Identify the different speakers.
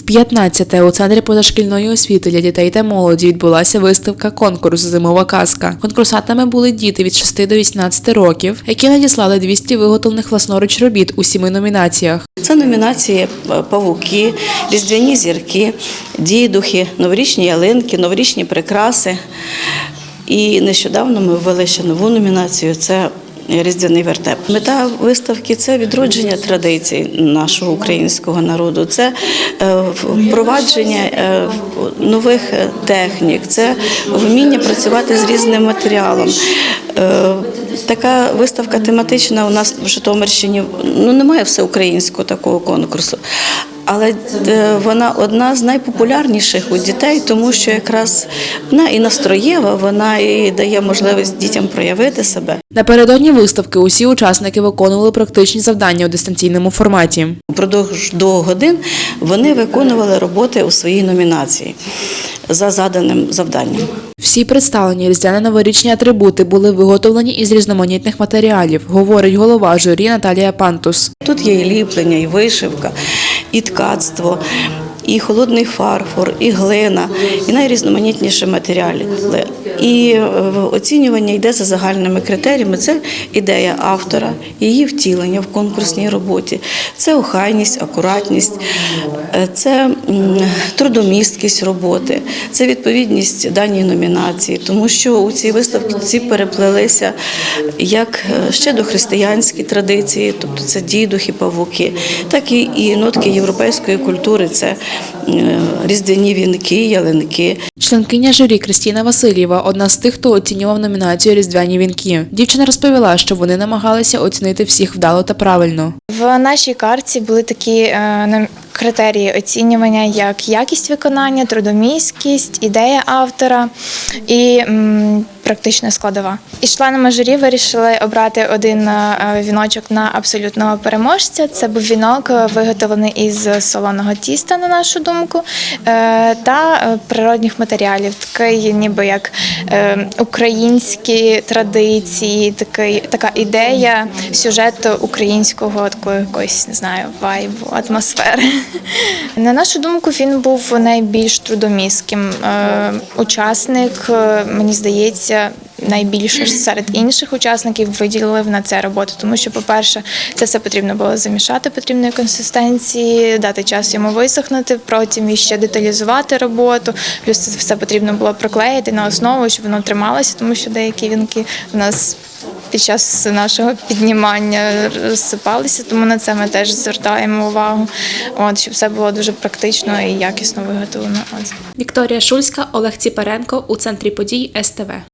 Speaker 1: В 15-те у центрі позашкільної освіти для дітей та молоді відбулася виставка конкурс Зимова казка. Конкурсантами були діти від 6 до 18 років, які надіслали 200 виготовлених власноруч робіт у сіми номінаціях.
Speaker 2: Це номінації павуки, різдвяні зірки, дідухи, новорічні ялинки, новорічні прикраси. І нещодавно ми ввели ще нову номінацію це різдвяний вертеп. Мета виставки це відродження традицій нашого українського народу, це е, впровадження е, нових е, технік, це вміння працювати з різним матеріалом. Така виставка тематична у нас в Житомирщині ну немає всеукраїнського такого конкурсу. Але е, вона одна з найпопулярніших у дітей, тому що якраз вона і настроєва, вона і дає можливість дітям проявити себе.
Speaker 1: Напередодні виставки усі учасники виконували практичні завдання у дистанційному форматі.
Speaker 2: Упродовж двох годин вони виконували роботи у своїй номінації за заданим завданням.
Speaker 1: Всі представлені різдвяно-новорічні атрибути були виготовлені із різноманітних матеріалів, говорить голова журі Наталія Пантус.
Speaker 2: Тут є і ліплення, і вишивка, і ткацтво, і холодний фарфор, і глина, і найрізноманітніші матеріали. І е, оцінювання йде за загальними критеріями. Це ідея автора, її втілення в конкурсній роботі, це охайність, акуратність, е, це трудомісткість роботи, це відповідність даній номінації, тому що у цій виставці переплелися як е, ще дохристиянські традиції, тобто це дідухи, павуки, так і, і нотки європейської культури, це різдвяні вінки, ялинки.
Speaker 1: Членкиня журі Кристіна Васильєва одна з тих, хто оцінював номінацію Різдвяні вінки. Дівчина розповіла, що вони намагалися оцінити всіх вдало та правильно.
Speaker 3: В нашій карті були такі е, критерії оцінювання, як якість виконання, трудомісткість, ідея автора і практична складова. І членами журі вирішили обрати один е, віночок на абсолютного переможця. Це був вінок, е, виготовлений із солоного тіста, на нашу думку, е, та природних матеріалів. Такий, ніби як українські традиції, такий, така ідея сюжету українського такої якоїсь, не знаю, вайбу, атмосфери. На нашу думку, він був найбільш трудомістким. Е, Учасник, мені здається, найбільше ж серед інших учасників виділив на це роботу, тому що, по-перше, це все потрібно було замішати потрібної консистенції, дати час йому висохнути, потім іще деталізувати роботу. Плюс це все потрібно було проклеїти на основу, щоб воно трималося, тому що деякі вінки у нас. Під час нашого піднімання розсипалися, тому на це ми теж звертаємо увагу, от щоб все було дуже практично і якісно виготовлено. От.
Speaker 1: Вікторія Шульська, Олег Ціпаренко у центрі подій СТВ.